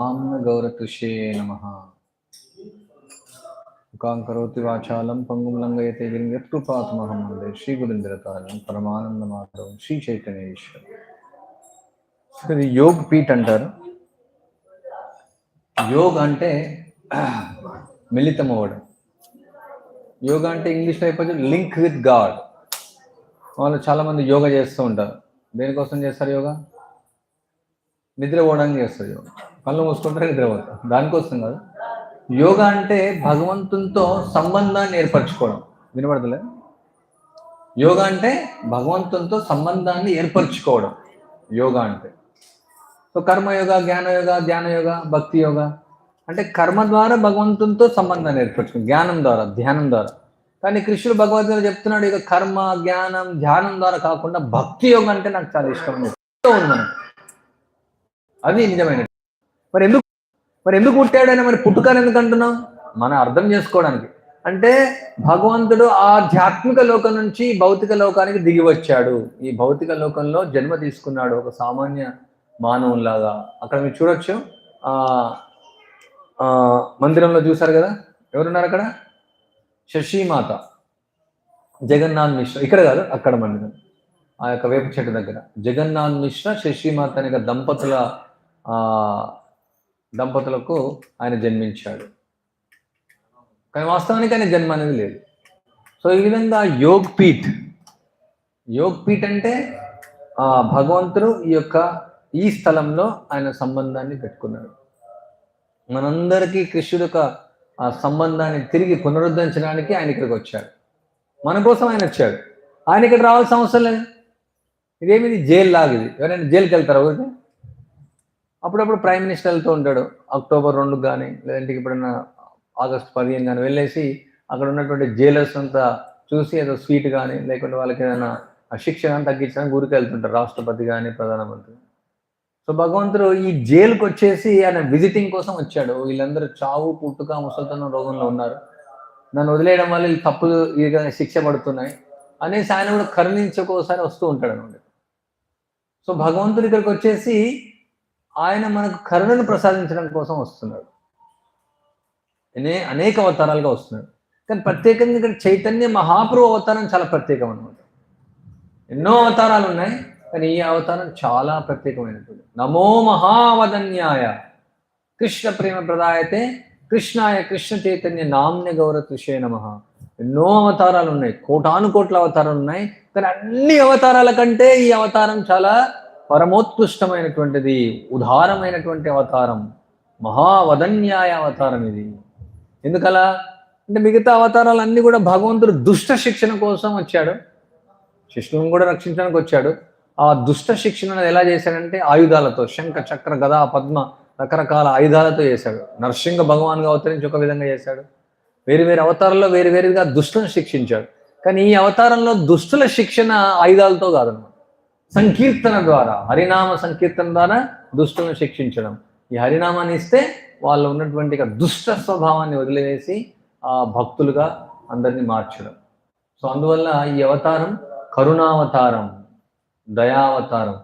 ఆమ్న గౌరతుషే నమ. ముఖాం కరోతి వాచాలం పంగుం లంగయతే యత్కృపాత్మహం వందే శ్రీ గురింద్రకారం పరమానంద మాధవం శ్రీ చైతన్యేశ్వర్. ఇది యోగ్ పీఠ్ అంటారు. యోగ్ అంటే మిళితం అవ్వడం. యోగా అంటే ఇంగ్లీష్లో అయిపోతే లింక్ విత్ గాడ్. వాళ్ళు చాలామంది యోగా చేస్తూ ఉంటారు. దేనికోసం చేస్తారు యోగా? నిద్రపోవడానికి చేస్తారు యోగా. కళ్ళు మూసుకుంటారు నిద్రపోతారు దానికోసం కాదు. యోగా అంటే భగవంతునితో సంబంధాన్ని ఏర్పరచుకోవడం. వినపడతలే యోగా అంటే భగవంతునితో సంబంధాన్ని ఏర్పరచుకోవడం. యోగా అంటే. సో కర్మయోగ జ్ఞానయోగ ధ్యానయోగ భక్తి యోగ. అంటే కర్మ ద్వారా భగవంతునితో సంబంధాన్ని ఏర్పరచుకోవడం. జ్ఞానం ద్వారా ధ్యానం ద్వారా. కానీ కృష్ణుడు భగవద్గీత చెప్తున్నాడు ఇక కర్మ జ్ఞానం ధ్యానం ద్వారా కాకుండా భక్తి యోగం అంటే నాకు చాలా ఇష్టం ఉంది అది నిజమైన మరి ఎందుకు మరి ఎందుకు పుట్టాడని మరి పుట్టుకని ఎందుకు అంటున్నాం మనం అర్థం చేసుకోవడానికి. అంటే భగవంతుడు ఆధ్యాత్మిక లోకం నుంచి భౌతిక లోకానికి దిగి వచ్చాడు. ఈ భౌతిక లోకంలో జన్మ తీసుకున్నాడు ఒక సామాన్య మానవులాగా అక్కడ మీరు చూడొచ్చు. మందిరంలో చూసారు కదా? ఎవరున్నారు అక్కడ? శశిమాత జగన్నాథ్ మిశ్ర. ఇక్కడ కాదు అక్కడ మందిరం. ఆ యొక్క వేప చెట్టు దగ్గర. జగన్నాథ్ మిశ్ర శశిమాత అనే దంపతుల ఆ దంపతులకు ఆయన జన్మించాడు. కానీ వాస్తవానికి ఆయన జన్మ అనేది లేదు. సో ఈ విధంగా యోగ్ పీఠ్ యోగ్ పీఠ్ అంటే ఆ భగవంతుడు ఈ యొక్క ఈ స్థలంలో ఆయన సంబంధాన్ని పెట్టుకున్నాడు. మనందరికీ కృష్ణుడు యొక్క ఆ సంబంధాన్ని తిరిగి పునరుద్ధరించడానికి ఆయన ఇక్కడికి వచ్చాడు. మన కోసం ఆయన వచ్చాడు. ఆయన ఇక్కడ రావాల్సిన అవసరం లేదు. ఇదేమిది? జైలు లాగా ఇది. ఎవరైనా జైలుకి వెళ్తారా ఊరికే? అప్పుడప్పుడు ప్రైమ్ మినిస్టర్ వెళ్తూ ఉంటాడు. అక్టోబర్ రెండు కానీ లేదంటే ఇప్పుడన్నా ఆగస్ట్ పదిహేను కానీ వెళ్ళేసి అక్కడ ఉన్నటువంటి జైలర్స్ అంతా చూసి ఏదో స్వీట్ కానీ లేకుంటే వాళ్ళకి ఏదైనా ఆ శిక్ష కానీ తగ్గించడానికి ఊరికి వెళ్తుంటారు. రాష్ట్రపతి కానీ ప్రధానమంత్రి సో భగవంతుడు ఈ జైలుకి వచ్చేసి ఆయన విజిటింగ్ కోసం వచ్చాడు. వీళ్ళందరూ చావు పుట్టుక ముసల్తనం రోగంలో ఉన్నారు. నన్ను వదిలేయడం వల్ల వీళ్ళు తప్పులు శిక్ష పడుతున్నాయి అనేసి ఆయన కూడా కరుణించకోసారి వస్తూ ఉంటాడు అనమాట సో భగవంతుడి ఇక్కడికి వచ్చేసి ఆయన మనకు కరుణను ప్రసాదించడం కోసం వస్తున్నాడు. అనే అనేక అవతారాలుగా వస్తున్నాడు. కానీ ప్రత్యేకంగా ఇక్కడ చైతన్య మహాప్రభు అవతారం చాలా ప్రత్యేకం అనమాట ఎన్నో అవతారాలు ఉన్నాయి కానీ ఈ అవతారం చాలా ప్రత్యేకమైనటువంటి నమో మహావదన్యాయ. కృష్ణ ప్రేమ ప్రదాయతే కృష్ణాయ కృష్ణ చైతన్య నామ్య కృషే నమ. ఎన్నో అవతారాలు ఉన్నాయి కోటాను కోట్ల అవతారాలు ఉన్నాయి కానీ అన్ని అవతారాల కంటే ఈ అవతారం చాలా పరమోత్కృష్టమైనటువంటిది ఉదారమైనటువంటి అవతారం మహావదన్యాయ అవతారం ఇది. ఎందుకలా? అంటే మిగతా అవతారాలు అన్నీ కూడా భగవంతుడు దుష్ట శిక్షణ కోసం వచ్చాడు. శిష్యులను కూడా రక్షించడానికి వచ్చాడు. ఆ దుష్ట శిక్షణను ఎలా చేశాడంటే ఆయుధాలతో శంఖ చక్ర గదా పద్మ రకరకాల ఆయుధాలతో చేశాడు. నరసింహ భగవాన్గా అవతరించి ఒక విధంగా చేశాడు. వేరు వేరు అవతారంలో వేరు వేరుగా దుష్టులను శిక్షించాడు. కానీ ఈ అవతారంలో దుష్టుల శిక్షణ ఆయుధాలతో కాదనమాట. సంకీర్తన ద్వారా హరినామ సంకీర్తన ద్వారా దుష్టులను శిక్షించడం. ఈ హరినామాన్ని ఇస్తే వాళ్ళు ఉన్నటువంటి దుష్ట స్వభావాన్ని వదిలివేసి ఆ భక్తులుగా అందరినీ మార్చడం. సో అందువల్ల ఈ అవతారం కరుణావతారం దయావతారం.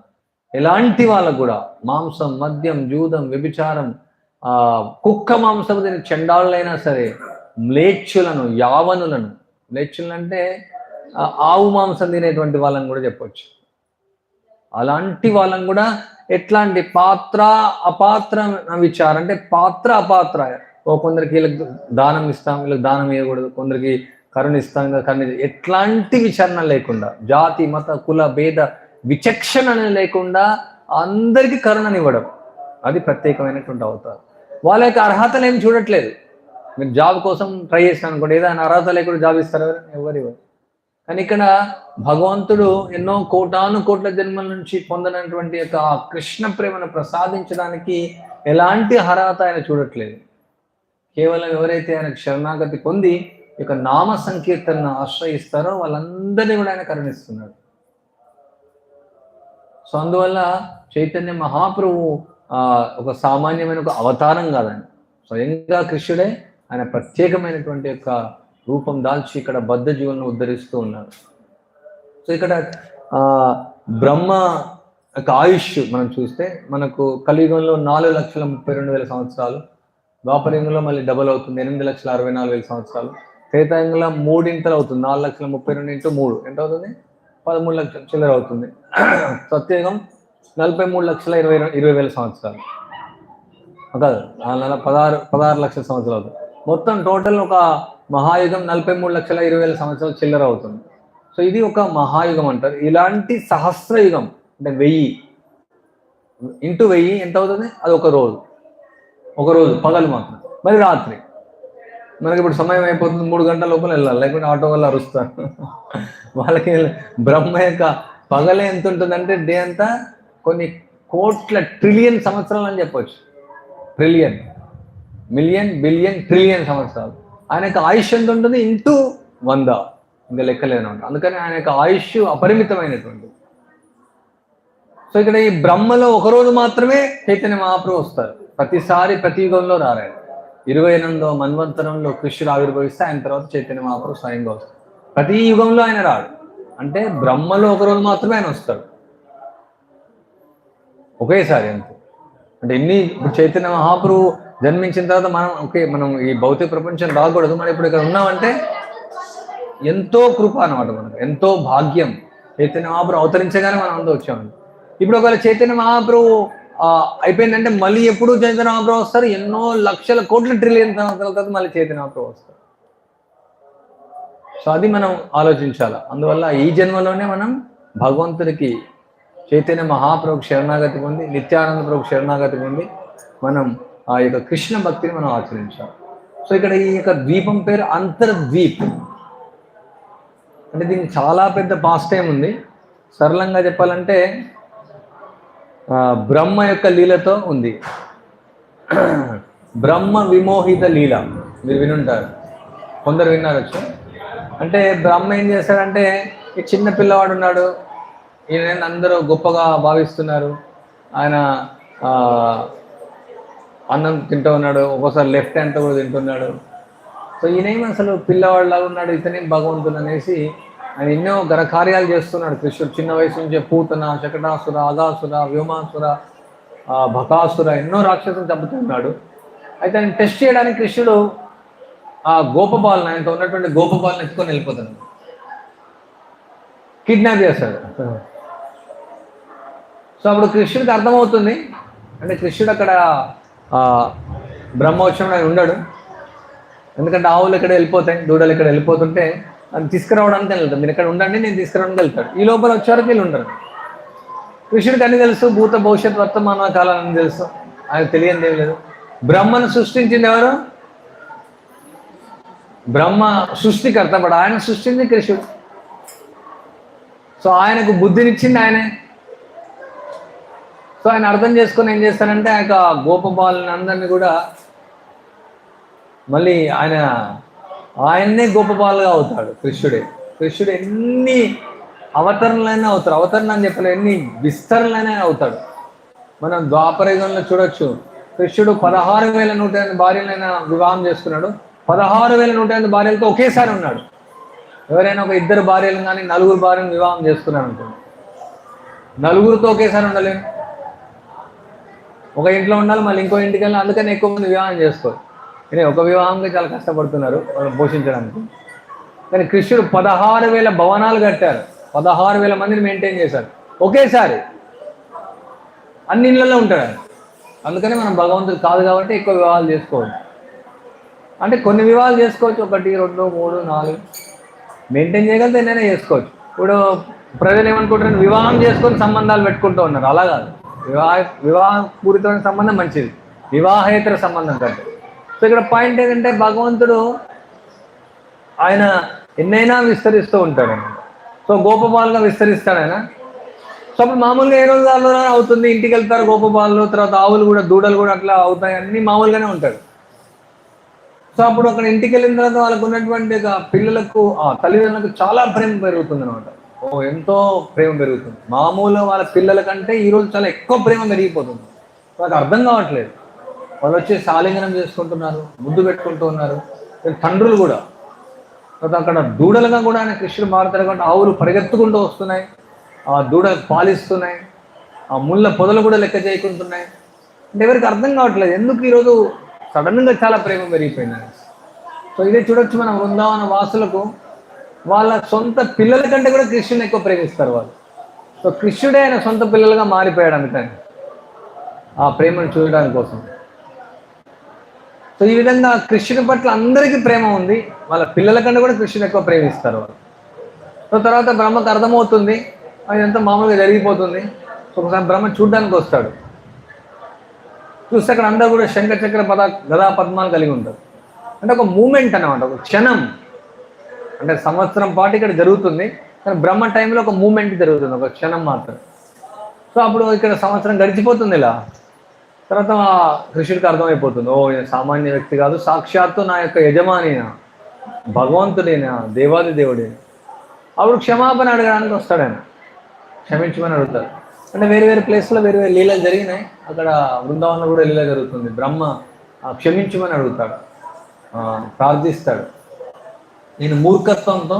ఎలాంటి వాళ్ళకు కూడా మాంసం మద్యం జూదం వ్యభిచారం ఆ కుక్క మాంసం తిని చెండాళ్ళైనా సరే మ్లేచ్చులను యావనులను మ్లేచ్చులను అంటే ఆవు మాంసం తినేటువంటి వాళ్ళని కూడా చెప్పొచ్చు. అలాంటి వాళ్ళని కూడా ఎట్లాంటి పాత్ర అపాత్ర విచారం అంటే పాత్ర అపాత్ర. ఓ కొందరికి వీళ్ళకి దానం ఇస్తాం వీళ్ళకి దానం ఇవ్వకూడదు కొందరికి కరుణ ఇస్తాం కరుణ ఎట్లాంటి విచారణ లేకుండా జాతి మత కుల భేద విచక్షణ లేకుండా అందరికీ కరుణనివ్వడం అది ప్రత్యేకమైనటువంటి అవతారం. వాళ్ళ యొక్క అర్హతలు ఏం చూడట్లేదు. మీరు జాబ్ కోసం ట్రై చేస్తాను అనుకోండి ఏదైనా అర్హత లేకుండా జాబ్ ఇస్తారు? ఎవరు ఇవ్వరు. కానీ ఇక్కడ భగవంతుడు ఎన్నో కోటాను కోట్ల జన్మల నుంచి పొందినటువంటి యొక్క ఆ కృష్ణ ప్రేమను ప్రసాదించడానికి ఎలాంటి అర్హత ఆయన చూడట్లేదు. కేవలం ఎవరైతే ఆయనకు శరణాగతి పొంది యొక్క నామ సంకీర్తనను ఆశ్రయిస్తారో వాళ్ళందరినీ కూడా ఆయన కరుణిస్తున్నాడు. సో అందువల్ల చైతన్య మహాప్రభు ఆ, ఒక సామాన్యమైన ఒక అవతారం కాదండి. స్వయంగా కృష్ణుడే ఆయన ప్రత్యేకమైనటువంటి యొక్క రూపం దాల్చి ఇక్కడ బద్ధ జీవులను ఉద్ధరిస్తూ ఉన్నారు. సో ఇక్కడ బ్రహ్మ యొక్క ఆయుష్ మనం చూస్తే మనకు కలియుగంలో నాలుగు లక్షల ముప్పై రెండు వేల సంవత్సరాలు ద్వాపరయుగంలో మళ్ళీ డబల్ అవుతుంది ఎనిమిది లక్షల అరవై నాలుగు వేల సంవత్సరాలు త్రేతాయుగంలో మూడింతలు అవుతుంది నాలుగు లక్షల ముప్పై రెండు ఇంటూ మూడు. ఎంత అవుతుంది? పదమూడు లక్షల చిల్లర అవుతుంది. సత్యయుగం నలభై మూడు లక్షల ఇరవై ఇరవై వేల సంవత్సరాలు. కాదు నాలుగు పదహారు పదహారు లక్షల సంవత్సరాలు. అవుతుంది మొత్తం టోటల్ ఒక మహాయుగం నలభై మూడు లక్షల ఇరవై వేల సంవత్సరాలు చిల్లర అవుతుంది. సో ఇది ఒక మహాయుగం అంటారు. ఇలాంటి సహస్రయుగం అంటే వెయ్యి. ఇంటూ వెయ్యి ఎంత అవుతుంది? అది ఒక రోజు. ఒక రోజు పగలు మాత్రం. మరి రాత్రి. మనకి ఇప్పుడు సమయం అయిపోతుంది మూడు గంటల లోపల వెళ్ళాలి. లేకుంటే ఆటో వల్ల అరుస్తారు. వాళ్ళకి బ్రహ్మ యొక్క పగలే ఎంత ఉంటుందంటే డే అంతా కొన్ని కోట్ల ట్రిలియన్ సంవత్సరాలు అని చెప్పొచ్చు. ట్రిలియన్. మిలియన్ బిలియన్ ట్రిలియన్ సంవత్సరాలు. ఆయన ఆయుష్ ఎంత ఉంటుంది ఇంటూ వంద ఇంకా లెక్కలేనమాట. అందుకని ఆయన యొక్క ఆయుష్ అపరిమితమైనటువంటి సో ఇక్కడ ఈ బ్రహ్మలో ఒక రోజు మాత్రమే చైతన్య మహాప్రభు వస్తారు. ప్రతిసారి ప్రతి యుగంలో రారాయన ఇరవై ఎనిమిదో మన్వంతరంలో కృష్ణుడు ఆవిర్భవిస్తే ఆయన తర్వాత చైతన్య మహాప్రభు స్వయంగా వస్తారు. ప్రతి యుగంలో ఆయన రాడు. అంటే బ్రహ్మలో ఒక రోజు మాత్రమే ఆయన వస్తాడు ఒకేసారి అంతే. అంటే ఎన్ని ఇప్పుడు చైతన్య మహాప్రభు జన్మించిన తర్వాత మనం ఓకే మనం ఈ భౌతిక ప్రపంచం రాకూడదు. మనం ఇప్పుడు ఇక్కడ ఉన్నామంటే ఎంతో కృప అనమాట మనకు ఎంతో భాగ్యం. చైతన్య మహాప్రభు అవతరించగానే మనం అందరూ వచ్చామండి ఇప్పుడు ఒకవేళ చైతన్య మహాప్రభు అయిపోయిందంటే మళ్ళీ ఎప్పుడు చైతన్య మహాప్రభు వస్తారు? ఎన్నో లక్షల కోట్ల ట్రిలియన్ తర్వాత మళ్ళీ చైతన్య మహాప్రభు వస్తారు. సో అది మనం ఆలోచించాలి. అందువల్ల ఈ జన్మలోనే మనం భగవంతుడికి చైతన్య మహాప్రభు శరణాగతి పొంది నిత్యానంద ప్రభు శరణాగతి పొంది మనం ఆ యొక్క కృష్ణ భక్తిని మనం ఆచరించాం. సో ఇక్కడ ఈ యొక్క ద్వీపం పేరు అంతర్ద్వీప్. అంటే దీనికి చాలా పెద్ద పాస్ట్ టైం ఉంది. సరళంగా చెప్పాలంటే బ్రహ్మ యొక్క లీలతో ఉంది. బ్రహ్మ విమోహిత లీల. మీరు వినుంటారు. కొందరు విన్నారు వచ్చు అంటే బ్రహ్మ ఏం చేస్తాడంటే ఈ చిన్న పిల్లవాడు ఉన్నాడు. ఈయన అందరూ గొప్పగా భావిస్తున్నారు. ఆయన అన్నం తింటూ ఉన్నాడు ఒక్కోసారి లెఫ్ట్ హ్యాండ్తో కూడా తింటున్నాడు. సో ఈయనేం అసలు పిల్లవాడిలాగా ఉన్నాడు ఇతనేం భగవంతుడు అనేసి ఆయన ఎన్నో ఘనకార్యాలు చేస్తున్నాడు కృష్ణుడు. చిన్న వయసు నుంచే పూతన శకటాసుర అగాసుర వ్యోమాసుర భకాసుర ఎన్నో రాక్షసులు చంపుతున్నాడు. అయితే ఆయన టెస్ట్ చేయడానికి కృష్ణుడు ఆ గోపబాలను ఆయనతో ఉన్నటువంటి గోపబాలను ఎత్తుకొని వెళ్ళిపోతాడు. కిడ్నాప్ చేస్తాడు. సో అప్పుడు కృష్ణుడికి అర్థమవుతుంది అంటే కృష్ణుడు అక్కడ బ్రహ్మోత్సవం ఆయన ఉండడు. ఎందుకంటే ఆవులు ఇక్కడ వెళ్ళిపోతాయి దూడలు ఇక్కడ వెళ్ళిపోతుంటే అది తీసుకురావడానికి వెళ్తాడు మీరు ఇక్కడ ఉండండి నేను తీసుకురావడానికి వెళ్తాడు ఈ లోపల వచ్చేవరకు వీళ్ళు ఉండరు. కృష్ణుడికి అన్ని తెలుసు భూత భవిష్యత్ వర్తమాన కాలాలని తెలుసు. ఆయన తెలియంది లేదు. బ్రహ్మను సృష్టించింది ఎవరు? బ్రహ్మ సృష్టికర్త బట్ ఆయన సృష్టించింది కృష్ణుడు. సో ఆయనకు బుద్ధినిచ్చింది ఆయనే. సో ఆయన అర్థం చేసుకొని ఏం చేస్తారంటే ఆ యొక్క గోపబాలని అందరినీ కూడా మళ్ళీ ఆయన ఆయన్నే గోపబాలుగా అవుతాడు కృష్ణుడే. కృష్ణుడు ఎన్ని అవతరణలైనా అవుతాడు. అవతరణ అని చెప్పలే ఎన్ని విస్తరణలైనా అవుతాడు. మనం ద్వాపరయుగంలో చూడొచ్చు. కృష్ణుడు పదహారు వేల నూట ఎనిమిది భార్యలైనా వివాహం చేసుకున్నాడు. పదహారు వేల నూట ఎనిమిది భార్యలతో ఒకేసారి ఉన్నాడు. ఎవరైనా ఒక ఇద్దరు భార్యలు కానీ నలుగురు భార్యను వివాహం చేసుకున్నాడు అనుకోండి నలుగురితో ఒకేసారి ఉండలేము ఒక ఇంట్లో ఉండాలి మళ్ళీ ఇంకో ఇంటికి వెళ్ళి అందుకని ఎక్కువ మంది వివాహం చేసుకోరు. కానీ ఒక వివాహంగా చాలా కష్టపడుతున్నారు పోషించడానికి. కానీ కృష్ణుడు పదహారు వేల భవనాలు కట్టారు. పదహారు వేల మందిని మెయింటైన్ చేశారు. ఒకేసారి అన్ని ఇళ్ళల్లో ఉంటాడు అందుకనే అందుకని మనం భగవంతుడు కాదు కాబట్టి ఎక్కువ వివాహాలు చేసుకోవచ్చు అంటే కొన్ని వివాహాలు చేసుకోవచ్చు. ఒకటి రెండు మూడు నాలుగు. మెయింటైన్ చేయగలిగితే నేనే చేసుకోవచ్చు. ఇప్పుడు ప్రజలు ఏమనుకుంటారు వివాహం చేసుకొని సంబంధాలు పెట్టుకుంటూ ఉన్నారు. అలా కాదు. వివాహ వివాహ పూరితమైన సంబంధం మంచిది. వివాహేతర సంబంధం కంటే. సో ఇక్కడ పాయింట్ ఏంటంటే భగవంతుడు ఆయన ఎన్నైనా విస్తరిస్తూ ఉంటాడు. సో గోపబాలుగా విస్తరిస్తాడు ఆయన. సో అప్పుడు మామూలుగా ఏ రోజు అవుతుంది ఇంటికి వెళ్తారు గోపబాలు తర్వాత ఆవులు కూడా దూడలు కూడా అట్లా అవుతాయి అన్ని మామూలుగానే ఉంటాడు సో అప్పుడు అక్కడ ఇంటికి వెళ్ళిన తర్వాత వాళ్ళకు ఉన్నటువంటి పిల్లలకు ఆ తల్లిదండ్రులకు చాలా ప్రేమ పెరుగుతుంది అనమాట ఓ ఎంతో ప్రేమ పెరుగుతుంది. మామూలు వాళ్ళ పిల్లల కంటే ఈ రోజు చాలా ఎక్కువ ప్రేమ పెరిగిపోతుంది. వాళ్ళకి అర్థం కావట్లేదు. వాళ్ళు వచ్చి సాలింగనం చేసుకుంటున్నారు ముద్దు పెట్టుకుంటూ ఉన్నారు తండ్రులు కూడా. తర్వాత అక్కడ దూడలుగా కూడా ఆయన కృష్ణుడు మారుతారు కాబట్టి ఆవులు పరిగెత్తుకుంటూ వస్తున్నాయి. ఆ దూడ పాలిస్తున్నాయి. ఆ ముళ్ళ పొదలు కూడా లెక్క చేయకుంటున్నాయి. అంటే ఎవరికి అర్థం కావట్లేదు. ఎందుకు ఈరోజు సడన్గా చాలా ప్రేమ పెరిగిపోయింది? సో ఇదే చూడొచ్చు మనం బృందావన వాసులకు వాళ్ళ సొంత పిల్లల కంటే కూడా కృష్ణుని ఎక్కువ ప్రేమిస్తారు వాళ్ళు. సో కృష్ణుడే ఆయన సొంత పిల్లలుగా మారిపోయాడు అందుకని ఆ ప్రేమను చూడడానికి కోసం. సో ఈ విధంగా కృష్ణుని పట్ల అందరికీ ప్రేమ ఉంది వాళ్ళ పిల్లల కంటే కూడా కృష్ణుని ఎక్కువ ప్రేమిస్తారు వాళ్ళు. సో తర్వాత బ్రహ్మకు అర్థమవుతుంది అదంతా మామూలుగా జరిగిపోతుంది. ఒకసారి బ్రహ్మ చూడడానికి వస్తాడు. చూస్తే అక్కడ అందరూ కూడా శంఖ చక్ర పద గదా పద్మాలు కలిగి ఉంటారు. అంటే ఒక మూమెంట్ అనమాట ఒక క్షణం. అంటే సంవత్సరం పాటు ఇక్కడ జరుగుతుంది కానీ బ్రహ్మ టైంలో ఒక మూమెంట్ జరుగుతుంది ఒక క్షణం మాత్రం. సో అప్పుడు ఇక్కడ సంవత్సరం గడిచిపోతుంది ఇలా. తర్వాత కృషుడికి అర్థమైపోతుంది ఓ సామాన్య వ్యక్తి కాదు సాక్షాత్తు నా యొక్క యజమానినా భగవంతుడేనా దేవాది దేవుడే అప్పుడు క్షమాపణ అడగడానికి వస్తాడు ఆయన క్షమించమని అడుగుతారు అంటే వేరే వేరే ప్లేస్లో వేరే వేరే లీలలు జరిగినాయి. అక్కడ బృందావనంలో కూడా లీల జరుగుతుంది. బ్రహ్మ ఆ, క్షమించమని అడుగుతాడు. ప్రార్థిస్తాడు. నేను మూర్ఖత్వంతో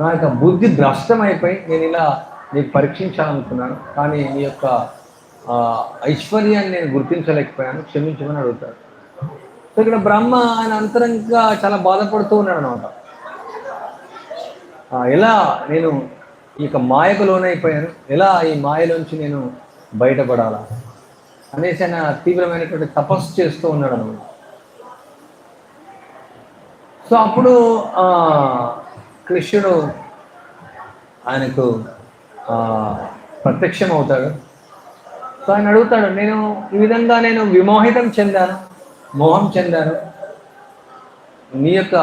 నా యొక్క బుద్ధి భ్రష్టమైపోయి అయిపోయి నేను ఇలా నీకు పరీక్షించాలనుకున్నాను. కానీ నీ యొక్క ఐశ్వర్యాన్ని నేను గుర్తించలేకపోయాను. క్షమించమని అడుగుతాడు. సో ఇక్కడ బ్రహ్మ ఆయన అంతరంగా చాలా బాధపడుతూ ఉన్నాడు అనమాట ఎలా నేను ఈ యొక్క మాయకు లోనైపోయాను? ఎలా ఈ మాయలోంచి నేను బయటపడాలా? అనేసి ఆయన తీవ్రమైనటువంటి తపస్సు చేస్తూ ఉన్నాడు అనమాట సో అప్పుడు ఆ, కృష్ణుడు ఆయనకు ప్రత్యక్షం అవుతాడు సో ఆయన అడుగుతాడు నేను ఈ విధంగా నేను విమోహితం చెందాను మోహం చెందాను. నీ యొక్క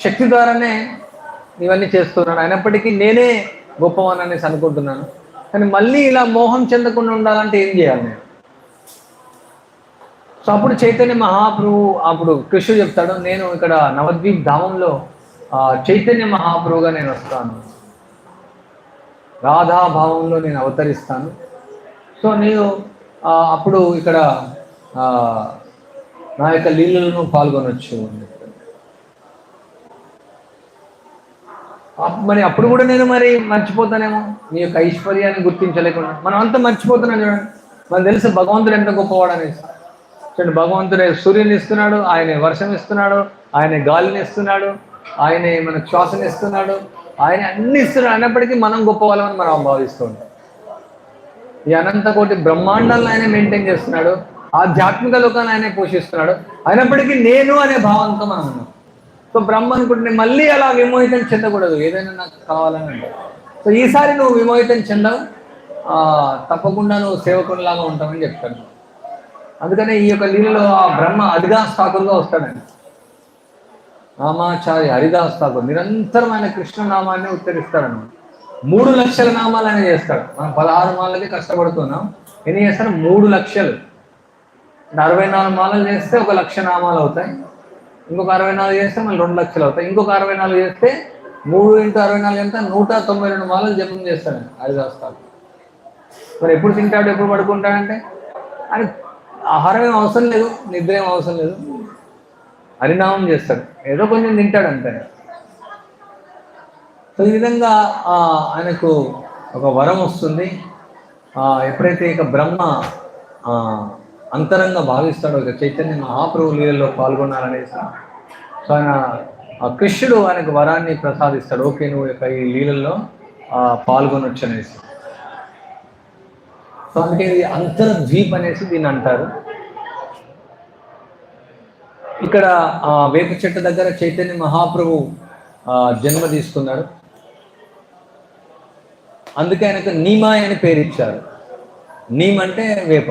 శక్తి ద్వారానే ఇవన్నీ చేస్తున్నాను. అయినప్పటికీ నేనే గొప్పవాని అనేసి అనుకుంటున్నాను. కానీ మళ్ళీ ఇలా మోహం చెందకుండా ఉండాలంటే ఏం చేయాలి నేను? సో అప్పుడు చైతన్య మహాప్రభు అప్పుడు కృష్ణుడు చెప్తాడు నేను ఇక్కడ నవద్వీప్ ధామంలో చైతన్య మహాప్రభుగా నేను వస్తాను. రాధా భావంలో నేను అవతరిస్తాను. సో నేను అప్పుడు ఇక్కడ నా యొక్క లీలలను పాల్గొనొచ్చు అని అప్- మరి అప్పుడు కూడా నేను మరి మర్చిపోతానేమో? నీ యొక్క ఐశ్వర్యాన్ని గుర్తించలేకుండా. మనం అంతా మర్చిపోతున్నాం చూడండి. మనకు తెలుసు భగవంతుడు ఎంత గొప్పవాడు అనేసి. చూడండి భగవంతుడే సూర్యుని ఇస్తున్నాడు ఆయన వర్షం ఇస్తున్నాడు ఆయన గాలిని ఇస్తున్నాడు ఆయనే మన శ్వాసని ఇస్తున్నాడు ఆయన అన్ని ఇస్తున్నాడు అయినప్పటికీ మనం గొప్ప వాళ్ళమని మనం భావిస్తూ ఉంటాం. ఈ అనంత కోటి బ్రహ్మాండాలను ఆయన మెయింటైన్ చేస్తున్నాడు ఆధ్యాత్మిక లోకాన్ని ఆయనే పోషిస్తున్నాడు అయినప్పటికీ నేను అనే భావంతో మనం ఉన్నాం. సో బ్రహ్మ అనుకుంటే మళ్ళీ అలా విమోహితం చెందకూడదు ఏదైనా నాకు కావాలని అంటే. సో ఈసారి నువ్వు విమోహితం చెందవు తప్పకుండా నువ్వు సేవకునిలాగా ఉంటావని చెప్తాను. అందుకనే ఈ యొక్క లీలలో ఆ బ్రహ్మ అదిదాస్ ఠాకూర్గా వస్తాడండి. నామాచార్య హరిదాస్ ఠాకూర్ నిరంతరం ఆయన కృష్ణ నామాన్ని మూడు లక్షల నామాలు ఆయన చేస్తాడు. మనం పదహారు మాలకి కష్టపడుతున్నాం. ఎన్ని చేస్తాడు? మూడు లక్షలు. అంటే అరవై నాలుగు మాలలు చేస్తే ఒక లక్ష నామాలు అవుతాయి. ఇంకొక అరవై నాలుగు చేస్తే మళ్ళీ రెండు లక్షలు అవుతాయి. ఇంకొక అరవై నాలుగు చేస్తే మూడు ఇంటూ అరవై నాలుగు ఎంత? నూట తొంభై రెండు మాలలు జపం చేస్తాడు హరిదాస్ ఠాకూర్. మరి ఎప్పుడు తింటాడు? ఎప్పుడు పడుకుంటాడంటే? అని ఆహారం ఏం అవసరం లేదు నిద్ర ఏం అవసరం లేదు. హరినామం చేస్తాడు. ఏదో కొంచెం తింటాడు అంతే. సో ఈ విధంగా ఆయనకు ఒక వరం వస్తుంది. ఎప్పుడైతే ఇక బ్రహ్మ అంతరంగా భావిస్తాడో ఇక చైతన్య మహాప్రభు లీలలో పాల్గొనాలనేసి సో ఆయన కృష్ణుడు ఆయనకు వరాన్ని ప్రసాదిస్తాడు. ఓకే నువ్వు యొక్క ఈ లీలల్లో పాల్గొనొచ్చు అనేసి. సో అందుకే ఇది అంతర్ద్వీప్ అనేసి దీన్ని అంటారు. ఇక్కడ ఆ వేప చెట్టు దగ్గర చైతన్య మహాప్రభు జన్మ తీసుకున్నాడు. అందుకే ఆయనకు నీమాయ్ అని పేరు ఇచ్చారు. నీమ్ అంటే వేప.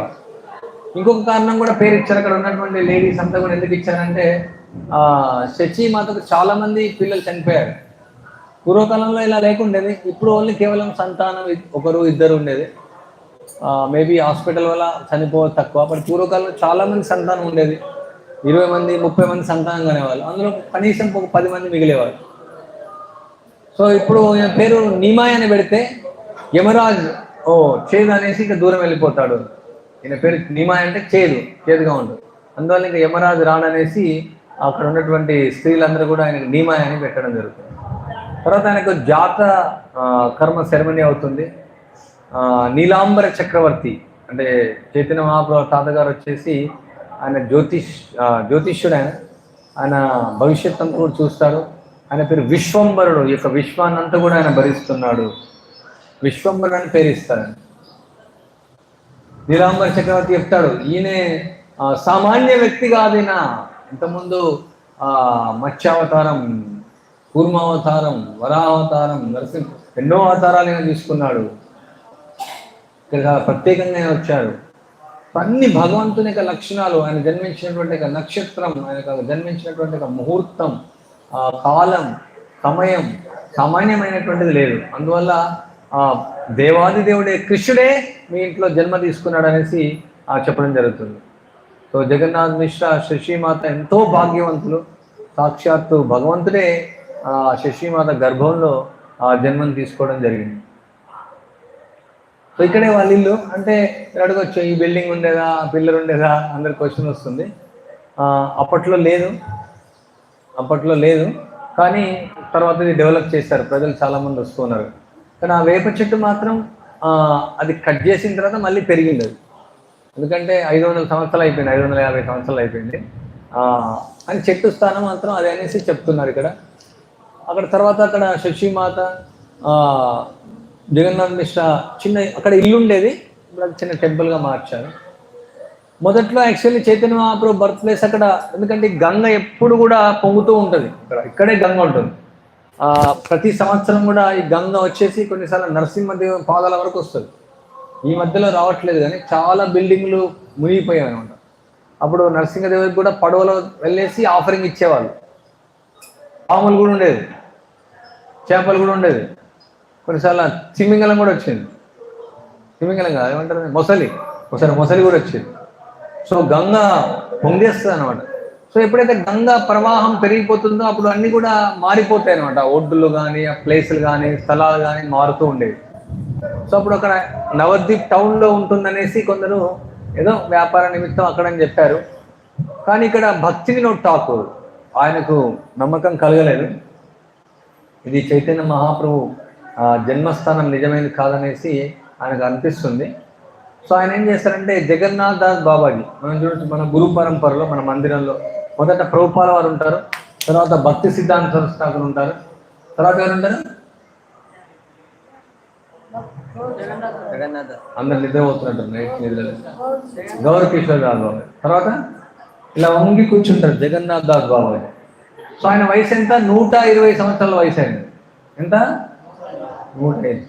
ఇంకొక కారణం కూడా పేరు ఇచ్చారు. అక్కడ ఉన్నటువంటి లేడీస్ అంతా కూడా ఎందుకు ఇచ్చారంటే శచి మాతకు చాలా మంది పిల్లలు చనిపోయారు. పూర్వకాలంలో ఇలా లేకుండేది. ఇప్పుడు ఓన్లీ కేవలం సంతానం ఒకరు ఇద్దరు ఉండేది. మేబీ హాస్పిటల్ వల్ల చనిపో తక్కువ. బట్ పూర్వకాలంలో చాలా మంది సంతానం ఉండేది. ఇరవై మంది ముప్పై మంది సంతానం కనేవాళ్ళు. అందులో కనీసం ఒక పది మంది మిగిలేవారు. సో ఇప్పుడు ఈయన పేరు నిమాయ్ అని పెడితే యమరాజ్ ఓ చేదు అనేసి ఇంకా దూరం వెళ్ళిపోతాడు. ఈయన పేరు నిమాయ్ అంటే చేదు చేదుగా ఉంటుంది అందువల్ల ఇంకా రాణ్ రాడనేసి అక్కడ ఉన్నటువంటి స్త్రీలందరూ కూడా ఆయనకు నిమాయ్ అని పెట్టడం జరుగుతుంది. తర్వాత ఆయనకు జాత కర్మ సెరమనీ అవుతుంది. నీలాంబర చక్రవర్తి అంటే చైతన్య మహాప్రభు తాతగారు వచ్చేసి ఆయన జ్యోతిష్ జ్యోతిష్యుడు ఆయన. ఆయన భవిష్యత్తు కూడా చూస్తారు. ఆయన పేరు విశ్వంబరుడు. ఈ యొక్క విశ్వాన్నంతా కూడా ఆయన భరిస్తున్నాడు. విశ్వంబరుడు అని పేరు ఇస్తాడు నీలాంబర చక్రవర్తి చెప్తాడు ఈయనే సామాన్య వ్యక్తి కాదేనా? ఇంతకుముందు ఆ మత్స్యావతారం కూర్మావతారం వరావతారం నరసింహ ఎన్నో అవతారాలు ఆయన తీసుకున్నాడు. ఇక్కడ ప్రత్యేకంగా వచ్చాడు అన్ని భగవంతుని యొక్క లక్షణాలు ఆయన జన్మించినటువంటి నక్షత్రం ఆయన జన్మించినటువంటి ముహూర్తం కాలం సమయం సామాన్యమైనటువంటిది లేదు. అందువల్ల ఆ దేవాది దేవుడే కృష్ణుడే మీ ఇంట్లో జన్మ తీసుకున్నాడు అనేసి ఆ చెప్పడం జరుగుతుంది. సో జగన్నాథ్ మిశ్రా శశిమాత ఎంతో భాగ్యవంతులు. సాక్షాత్తు భగవంతుడే ఆ శశిమాత గర్భంలో ఆ జన్మను తీసుకోవడం జరిగింది. సో ఇక్కడే వాళ్ళ ఇల్లు. అంటే అడగొచ్చు ఈ బిల్డింగ్ ఉండేదా పిల్లర్ ఉండేదా అందరి క్వశ్చన్ వస్తుంది. అప్పట్లో లేదు. అప్పట్లో లేదు. కానీ తర్వాత ఇది డెవలప్ చేశారు. ప్రజలు చాలామంది వస్తున్నారు కానీ ఆ వేప చెట్టు మాత్రం అది కట్ చేసిన తర్వాత మళ్ళీ పెరిగింది అది. ఎందుకంటే ఐదు వందల సంవత్సరాలు అయిపోయింది. ఐదు వందల యాభై సంవత్సరాలు అయిపోయింది. అని చెట్టు స్థానం మాత్రం అది అనేసి చెప్తున్నారు ఇక్కడ. అక్కడ తర్వాత అక్కడ శశిమాత జగన్నాథ్ మిశ్రా చిన్న అక్కడ ఇల్లు ఉండేది. ఇప్పుడు అది చిన్న టెంపుల్గా మార్చారు. మొదట్లో actually Chaitanya Mahaprabhu birth place అక్కడ ఎందుకంటే గంగ ఎప్పుడు కూడా పొంగుతూ ఉంటుంది. ఇక్కడ ఇక్కడే గంగ ఉంటుంది. ప్రతి సంవత్సరం కూడా ఈ గంగ వచ్చేసి కొన్నిసార్లు నరసింహదేవ పాదాల వరకు వస్తుంది. ఈ మధ్యలో రావట్లేదు కానీ చాలా బిల్డింగ్లు మునిగిపోయాయి అనమాట అప్పుడు నరసింహదేవికి కూడా పడవలో వెళ్ళేసి ఆఫరింగ్ ఇచ్చేవాళ్ళు. పాములు కూడా ఉండేది చేపలు కూడా ఉండేది కొన్నిసార్లు తిమింగలం కూడా వచ్చింది. తిమింగలం కాదు ఏమంటారు మొసలి. ఒకసారి మొసలి కూడా వచ్చింది. సో గంగ పొంగేస్తుంది అనమాట సో ఎప్పుడైతే గంగ ప్రవాహం పెరిగిపోతుందో అప్పుడు అన్నీ కూడా మారిపోతాయి అనమాట ఒడ్డులు కానీ ఆ ప్లేసులు కానీ స్థలాలు కానీ మారుతూ ఉండేవి. సో అప్పుడు అక్కడ నవద్వీప్ టౌన్లో ఉంటుందనేసి కొందరు ఏదో వ్యాపార నిమిత్తం అక్కడని చెప్పారు. కానీ ఇక్కడ భక్తిని వినోద్ టాక్. ఆయనకు నమ్మకం కలగలేదు. ఇది చైతన్య మహాప్రభు జన్మస్థానం నిజమైనది కాదనేసి ఆయనకు అనిపిస్తుంది. సో ఆయన ఏం చేస్తారంటే జగన్నాథ్ దాస్ బాబాజీ మనం చూడొచ్చు మన గురు పరంపరలో మన మందిరంలో మొదట ప్రభుపాల వారు ఉంటారు తర్వాత భక్తి సిద్ధాంత సంస్థాకులు ఉంటారు. తర్వాత ఎవరు ఉంటారు? అందరు నిద్రపోతున్నట్టు నైట్ నిద్రలు. గౌరవ కిషోర్ దాస్ బాబాయ్. తర్వాత ఇలా వంగి కూర్చుంటారు జగన్నాథ్ దాస్ బాబాయ్. సో ఆయన వయసు ఎంత? నూట ఇరవై సంవత్సరాల వయసు అయింది ఎంత? నూట ఐదు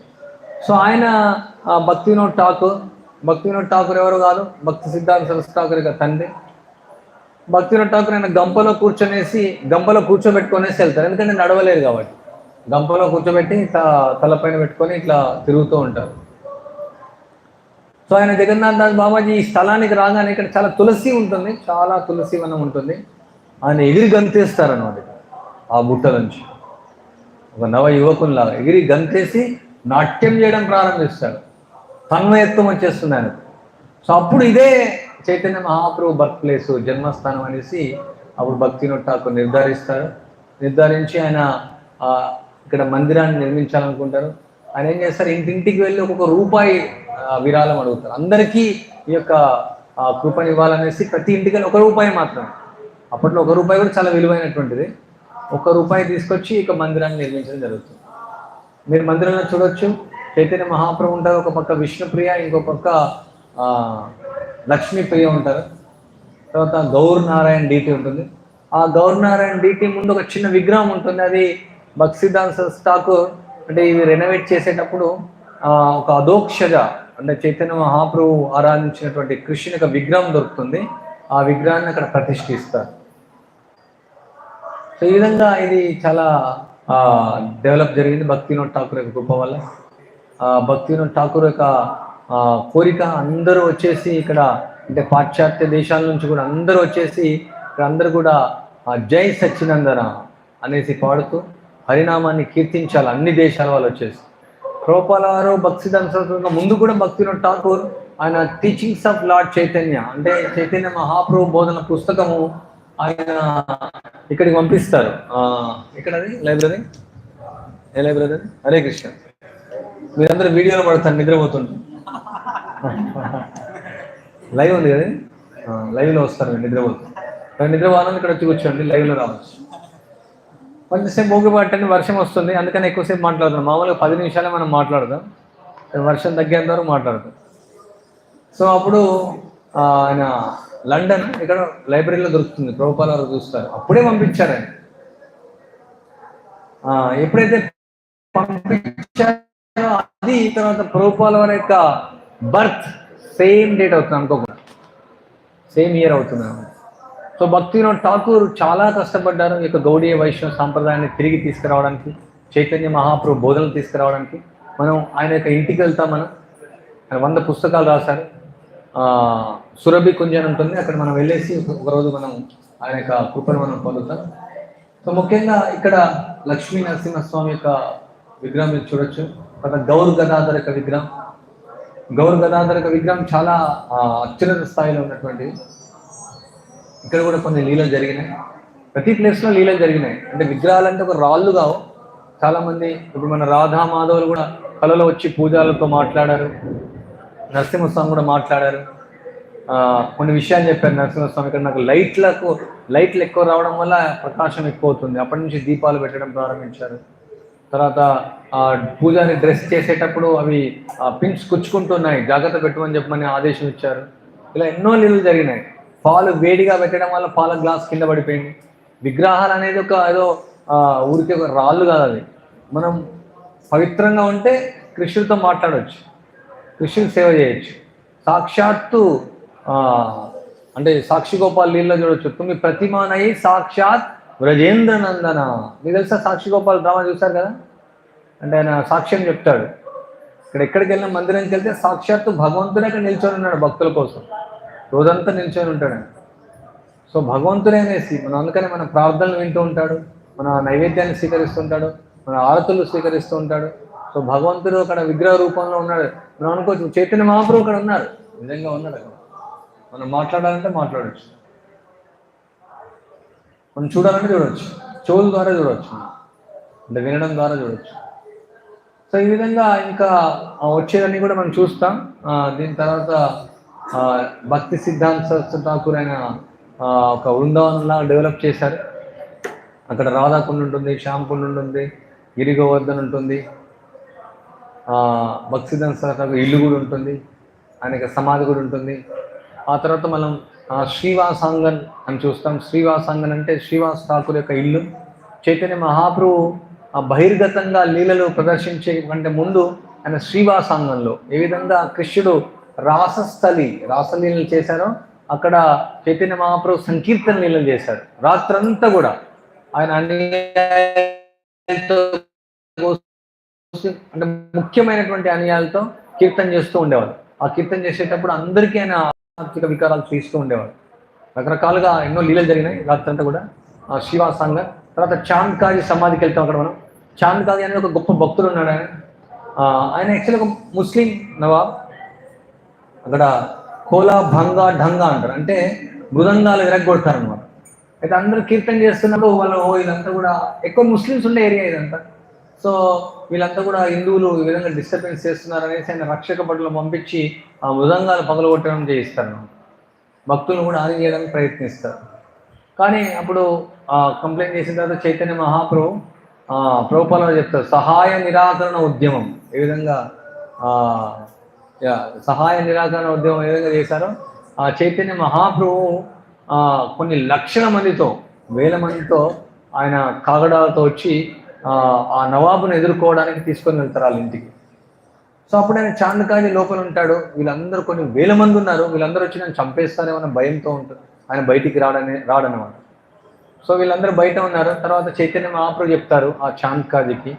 సో ఆయన ఆ, భక్తి వినోద్ ఠాకూర్. భక్తి వినోద్ ఠాకూర్ ఎవరు కాదు? భక్తి సిద్ధాంత సరస్ ఠాకూర్ యొక్క తండ్రి. భక్తి వినోద్ ఠాకూర్ ఆయన గంపలో కూర్చొనేసి గంపలో కూర్చోబెట్టుకొనేసి వెళ్తారు. ఎందుకంటే నడవలేరు కాబట్టి. గంపలో కూర్చోబెట్టి త- తలపైన పెట్టుకొని ఇట్లా తిరుగుతూ ఉంటారు. సో ఆయన జగన్నాథ్ దాస్ బాబాజీ ఈ స్థలానికి రాగానే ఇక్కడ చాలా తులసి ఉంటుంది. చాలా తులసి వనం ఉంటుంది. ఆయన ఎగిరి గంతేస్తారు ఆ బుట్ట నుంచి. ఒక నవ యువకుల్లాగా ఎగిరి గంతేసి నాట్యం చేయడం ప్రారంభిస్తాడు. తన్మయత్వం వచ్చేస్తుంది ఆయనకు. సో అప్పుడు ఇదే చైతన్య మహాప్రభు బర్త్ ప్లేస్ జన్మస్థానం అనేసి అప్పుడు భక్తి ఠాకూర్ నిర్ధారిస్తారు. నిర్ధారించి ఆయన ఇక్కడ మందిరాన్ని నిర్మించాలనుకుంటారు. ఆయన ఏం చేస్తారు? ఇంటింటికి వెళ్ళి ఒక్కొక్క రూపాయి విరాళం అడుగుతారు. అందరికీ ఈ యొక్క కృపనివ్వాలనేసి ప్రతి ఇంటికి ఒక రూపాయి మాత్రం అప్పట్లో ఒక రూపాయి కూడా చాలా విలువైనటువంటిది. ఒక రూపాయి తీసుకొచ్చి ఇక మందిరాన్ని నిర్మించడం జరుగుతుంది. మీరు మందిరంలో చూడొచ్చు. చైతన్య మహాప్రభు ఉంటారు. ఒక పక్క విష్ణుప్రియ ఇంకో పక్క లక్ష్మీప్రియ ఉంటారు. తర్వాత గౌర్ నారాయణ డీటీ ఉంటుంది. ఆ గౌర్ నారాయణ డీటీ ముందు ఒక చిన్న విగ్రహం ఉంటుంది. అది భక్సిదాస్ ఠాకూర్ అంటే ఇవి రెనోవేట్ చేసేటప్పుడు ఒక అధోక్షజ అంటే చైతన్య మహాప్రభు ఆరాధించినటువంటి కృష్ణుని యొక్క విగ్రహం దొరుకుతుంది. ఆ విగ్రహాన్ని అక్కడ ప్రతిష్ఠిస్తారు. సో ఈ విధంగా ఇది చాలా డెవలప్ జరిగింది భక్తి వినోద్ ఠాకూర్ యొక్క కృప వల్ల. ఆ, భక్తి వినోద్ ఠాకూర్ యొక్క కోరిక అందరూ వచ్చేసి ఇక్కడ అంటే పాశ్చాత్య దేశాల నుంచి కూడా అందరూ వచ్చేసి ఇక్కడ అందరూ కూడా జై సచ్చినందన అనేసి పాడుతూ హరినామాన్ని కీర్తించాలి అన్ని దేశాల వాళ్ళు వచ్చేసి. ప్రోపాల భక్తి దంశంగా ముందు కూడా భక్తి వినోద్ ఠాకూర్ ఆయన టీచింగ్స్ ఆఫ్ లార్డ్ చైతన్య అంటే చైతన్య మహాప్రభు బోధన పుస్తకము ఆయన ఇక్కడికి పంపిస్తారు. ఇక్కడ అది లైబ్రరీ? ఏ లైబ్రరీ? అది? హరే కృష్ణ. మీరందరూ వీడియోలో పడతాను నిద్రపోతుంటారు లైవ్ ఉంది కదా? లైవ్లో వస్తారు మీరు నిద్రపోతారు. నిద్రపోవాలని ఇక్కడ వచ్చి కూర్చోండి లైవ్లో రావచ్చు. కొంచెంసేపు మూగిపట్టని వర్షం వస్తుంది అందుకని ఎక్కువసేపు మాట్లాడుతున్నాం. మామూలుగా పది నిమిషాలే మనం మాట్లాడదాం. వర్షం తగ్గేంత వరకు మాట్లాడదాం. సో అప్పుడు ఆయన లండన్ ఇక్కడ లైబ్రరీలో దొరుకుతుంది. ప్రభుపాల వారు చూస్తారు. అప్పుడే పంపించారు ఆయన. ఎప్పుడైతే పంపించారో అది తర్వాత ప్రభుపాల వారి యొక్క బర్త్ సేమ్ డేట్ అవుతుంది అనుకోకుండా. సేమ్ ఇయర్ అవుతుంది సో భక్తి వినోద్ ఠాకూర్ చాలా కష్టపడ్డారు. ఈ యొక్క గౌడీయ వైష్ణవ సాంప్రదాయాన్ని తిరిగి తీసుకురావడానికి చైతన్య మహాప్రభు బోధనలు తీసుకురావడానికి. మనం ఆయన యొక్క ఇంటికి వెళ్తాం మనం. ఆయన వంద పుస్తకాలు రాశారు. సురభి కుంజ అని ఉంటుంది. అక్కడ మనం వెళ్ళేసి ఒకరోజు మనం ఆయన యొక్క కృపను మనం పొందుతాం. సో ముఖ్యంగా ఇక్కడ లక్ష్మీ నరసింహస్వామి యొక్క విగ్రహం మీరు చూడొచ్చు. తర్వాత గౌర్ గదాధర్ యొక్క విగ్రహం. గౌర్ గదాధర్ యొక్క విగ్రహం చాలా అత్యున్నత స్థాయిలో ఉన్నటువంటిది. ఇక్కడ కూడా కొన్ని లీలలు జరిగినాయి. ప్రతి ప్లేస్లో లీలలు జరిగినాయి. అంటే విగ్రహాలంటే ఒక రాళ్ళు కావు. చాలామంది ఇప్పుడు మన రాధా మాధవులు కూడా కళలో వచ్చి పూజలతో మాట్లాడారు. నరసింహస్వామి కూడా మాట్లాడారు. కొన్ని విషయాలు చెప్పారు నరసింహస్వామి ఇక్కడ. నాకు లైట్లకు లైట్లు ఎక్కువ రావడం వల్ల ప్రకాశం ఎక్కువ అవుతుంది అప్పటి నుంచి దీపాలు పెట్టడం ప్రారంభించారు. తర్వాత పూజని డ్రెస్ చేసేటప్పుడు అవి పిన్స్ కుచ్చుకుంటున్నాయి. జాగ్రత్త పెట్టమని చెప్పమని ఆదేశం ఇచ్చారు. ఇలా ఎన్నో నీళ్ళు జరిగినాయి. పాలు వేడిగా పెట్టడం వల్ల పాల గ్లాస్ కింద పడిపోయింది. విగ్రహాలు అనేది ఒక ఏదో ఊరికే ఒక రాళ్ళు కాదు అది. మనం పవిత్రంగా ఉంటే కృష్ణుడితో మాట్లాడవచ్చు కృష్ణుని సేవ చేయొచ్చు. సాక్షాత్తు అంటే సాక్షి గోపాల్ లీల్లో చూడొచ్చు. తుమ్మి ప్రతిమానై సాక్షాత్ వ్రజేంద్ర నందన మీకు తెలుసా సాక్షి గోపాల్ డ్రామా చూశారు కదా? అంటే ఆయన సాక్ష్యం చెప్తాడు. ఇక్కడ ఎక్కడికి వెళ్ళిన మందిరానికి వెళ్తే సాక్షాత్తు భగవంతుడే అక్కడ నిల్చొని ఉన్నాడు భక్తుల కోసం. రోజంతా నిల్చొని ఉంటాడు సో భగవంతుడే అనేసి మనం అందుకనే మన ప్రార్థనలు వింటూ ఉంటాడు మన నైవేద్యాన్ని స్వీకరిస్తుంటాడు మన ఆరతులు స్వీకరిస్తూ ఉంటాడు. సో భగవంతుడు అక్కడ విగ్రహ రూపంలో ఉన్నాడు. మనం అనుకోవచ్చు చైతన్య మహాప్రభు అక్కడ ఉన్నారు. నిజంగా ఉన్నాడు అక్కడ. మనం మాట్లాడాలంటే మాట్లాడచ్చు. మనం చూడాలంటే చూడవచ్చు చెవుల ద్వారా చూడవచ్చు అంటే వినడం ద్వారా చూడవచ్చు సో ఈ విధంగా ఇంకా ఆ, వచ్చేవన్నీ కూడా మనం చూస్తాం. దీని తర్వాత భక్తి సిద్ధాంత సరస్వతి ఠాకూర్ అయిన ఒక వృందావనంలా డెవలప్ చేశారు. అక్కడ రాధాకుండ ఉంటుంది శ్యామ్ ఉంటుంది గిరిగోవర్ధన్ ఉంటుంది. ఆ, భక్తి ఇల్లు కూడా ఉంటుంది ఆయనకి సమాధి కూడా ఉంటుంది. ఆ తర్వాత మనం శ్రీవాసాంగన్ అని చూస్తాం. శ్రీవాసాంగన్ అంటే శ్రీవాస్ ఠాకూర్ యొక్క ఇల్లు. చైతన్య మహాప్రభు ఆ బహిర్గతంగా లీలలు ప్రదర్శించే కంటే ముందు ఆయన శ్రీవాసాంగంలో ఏ విధంగా కృష్ణుడు రాసస్థలి రాసలీలలు చేశారో అక్కడ చైతన్య మహాప్రభు సంకీర్తన లీలలు చేశారు రాత్రంతా కూడా ఆయన అన్ని అంటే ముఖ్యమైనటువంటి అనుయాలతో కీర్తన చేస్తూ ఉండేవారు ఆ కీర్తన చేసేటప్పుడు అందరికీ ఆయన ఆర్థిక వికారాలు తీస్తూ ఉండేవారు రకరకాలుగా ఎన్నో లీలలు జరిగినాయి రాత్రంతా కూడా. ఆ సంఘ తర్వాత చాంద్ కాజీ సమాధికి వెళ్తాం అక్కడ మనం. చాంద్ కాజీ అనేది ఒక గొప్ప భక్తుడు ఉన్నాడు ఆయన. ఆయన యాక్చువల్గా ఒక ముస్లిం నవాబ్. అక్కడ కోలా భంగా ఢంగా అంటారు. అంటే మృదంగాలు విరగొడతారు అనమాట అయితే అందరూ కీర్తన చేస్తున్నప్పుడు వాళ్ళు ఓ ఇదంతా కూడా ఎక్కువ ముస్లిమ్స్ ఉండే ఏరియా ఇదంతా. సో వీళ్ళంతా కూడా హిందువులు ఈ విధంగా డిస్టర్బెన్స్ చేస్తున్నారు అనేసి ఆయన రక్షక భటులు పంపించి ఆ మృదంగాలు పగలగొట్టడం చేయిస్తారు. భక్తులను కూడా హాని చేయడానికి ప్రయత్నిస్తారు. కానీ అప్పుడు కంప్లైంట్ చేసిన తర్వాత చైతన్య మహాప్రభు ఆ, ప్రభుపాలలో చెప్తారు సహాయ నిరాకరణ ఉద్యమం ఏ విధంగా సహాయ నిరాకరణ ఉద్యమం ఏ విధంగా చేశారో ఆ చైతన్య మహాప్రభు కొన్ని లక్షల మందితో వేల మందితో ఆయన కాగడాలతో వచ్చి ఆ, నవాబును ఎదుర్కోవడానికి తీసుకొని వెళ్తారు వాళ్ళ ఇంటికి. సో అప్పుడు ఆయన చాందకాజీ లోపల ఉంటాడు. వీళ్ళందరూ కొన్ని వేల మంది ఉన్నారు. వీళ్ళందరూ వచ్చి నన్ను చంపేస్తారేమన్న భయంతో ఉంటుంది ఆయన బయటికి రాడని రాడనమాట సో వీళ్ళందరూ బయట ఉన్నారు. తర్వాత చైతన్య మహాప్రభు చెప్తారు ఆ చాందకాజీకి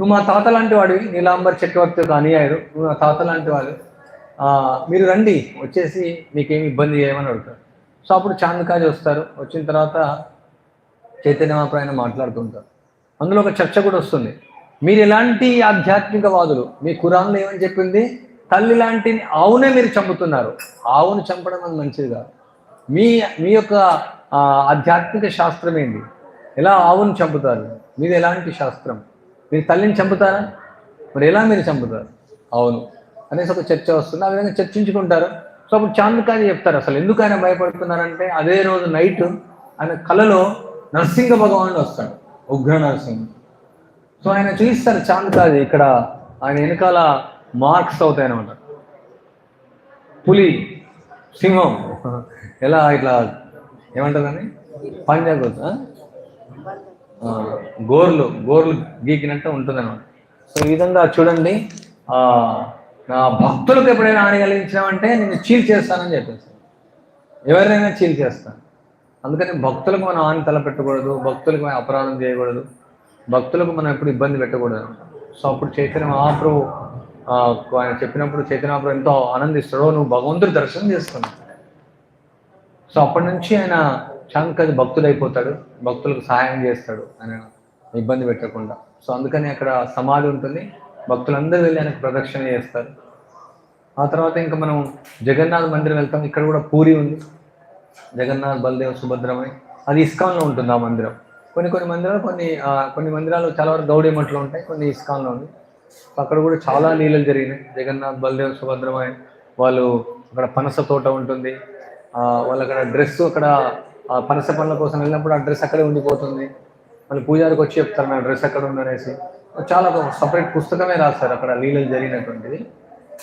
నువ్వు మా తాత లాంటి వాడివి. నీలాంబర్ చక్రవర్తి ఒక అనుయాయుడు నువ్వు నా తాత లాంటి వాడు. మీరు రండి. వచ్చేసి మీకేమి ఇబ్బంది చేయమని అడుగుతారు. సో అప్పుడు చాందకాజీ వస్తారు. వచ్చిన తర్వాత చైతన్య మహాప్రభు ఆయన మాట్లాడుతుంటారు. అందులో ఒక చర్చ కూడా వస్తుంది. మీరు ఎలాంటి ఆధ్యాత్మికవాదులు? మీ కురాన్లో ఏమని చెప్పింది? తల్లి లాంటి ఆవునే మీరు చంపుతున్నారు. ఆవును చంపడం అది మంచిది కాదు. మీ మీ యొక్క ఆధ్యాత్మిక శాస్త్రం ఏంటి ఎలా ఆవును చంపుతారు? మీది ఎలాంటి శాస్త్రం? మీరు తల్లిని చంపుతారా? మరి ఎలా మీరు చంపుతారు? అవును. అనేసి ఒక చర్చ వస్తుంది. ఆ విధంగా చర్చించుకుంటారు. సో అప్పుడు చాంద్కాని చెప్తారు. అసలు ఎందుకు ఆయన భయపడుతున్నారంటే అదే రోజు నైట్ ఆయన కలలో నరసింహ భగవానుడు వస్తాడు. ఉగ్ర నరసింహ సో ఆయన చూపిస్తారు చాంద్కాది ఇక్కడ ఆయన వెనకాల మార్క్స్ అవుతాయి అనమాట పులి సింహం. ఎలా ఇట్లా ఏమంటారని పంజాబ్ గోర్లు గోర్లు గీకినట్టు ఉంటుంది అనమాట సో ఈ విధంగా చూడండి నా భక్తులకు ఎప్పుడైనా హాని కలిగించామంటే నేను చీల్ చేస్తానని చెప్పేసి. ఎవరినైనా చీల్ చేస్తాను. అందుకని భక్తులకు మనం హాని తలపెట్టకూడదు భక్తులకు మనం అపరాధం చేయకూడదు భక్తులకు మనం ఎప్పుడు ఇబ్బంది పెట్టకూడదు. అనమాట సో అప్పుడు చైతన్య మహాప్రభు ఆయన చెప్పినప్పుడు చైతన్య మహాప్రభు ఎంతో ఆనందిస్తాడో నువ్వు భగవంతుడు దర్శనం చేసుకున్నావు. సో అప్పటి నుంచి ఆయన భక్తులు అయిపోతాడు భక్తులకు సహాయం చేస్తాడు ఆయన ఇబ్బంది పెట్టకుండా. సో అందుకని అక్కడ సమాధి ఉంటుంది భక్తులందరూ వెళ్ళి ఆయనకు ప్రదక్షిణ చేస్తారు. ఆ తర్వాత ఇంకా మనం జగన్నాథ్ మందిరం వెళ్తాం ఇక్కడ కూడా పూరి ఉంది. జగన్నాథ్ బలదేవ్ సుభద్రమై అది ఇస్కాన్లో ఉంటుంది ఆ మందిరం. కొన్ని కొన్ని మందిరాలు కొన్ని కొన్ని మందిరాలు చాలా వరకు గౌడీ మఠలో ఉంటాయి కొన్ని ఇస్కాన్లో ఉంది. అక్కడ కూడా చాలా లీలలు జరిగినాయి. జగన్నాథ్ బలదేవ్ సుభద్రమై వాళ్ళు అక్కడ పనస తోట ఉంటుంది. వాళ్ళు అక్కడ డ్రెస్ అక్కడ పనస పనుల కోసం వెళ్ళినప్పుడు ఆ డ్రెస్ అక్కడే ఉండిపోతుంది. మళ్ళీ పూజారికి వచ్చి చెప్తారు నా డ్రెస్ అక్కడ ఉందనేసి చాలా ఒక సపరేట్ పుస్తకమే రాస్తారు అక్కడ లీలలు జరిగినటువంటిది.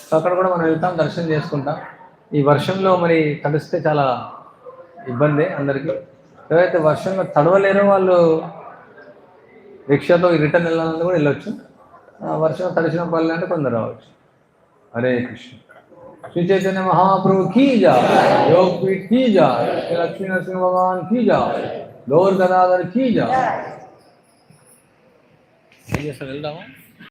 సో అక్కడ కూడా మనం వెళ్తాం దర్శనం చేసుకుంటాం. ఈ వర్షంలో మరి తడిస్తే చాలా ఇబ్బంది అందరికీ. ఏవైతే వర్షంలో తడవలేని వాళ్ళు రిక్షాతో రిటర్న్ వెళ్ళాలని కూడా వెళ్ళొచ్చు. వర్షం తడిసిన పల్లె అంటే కొందరు రావచ్చు. హరే కృష్ణ. శ్రీ చైతన్య మహాప్రభు కీ జా యోగపీఠ కీ జా శ్రీ లక్ష్మీ నరసింహ భగవాన్ కీ జా గౌర్ గదాధర్ కీ జా ఏం చేస్తారు వెళ్దామా?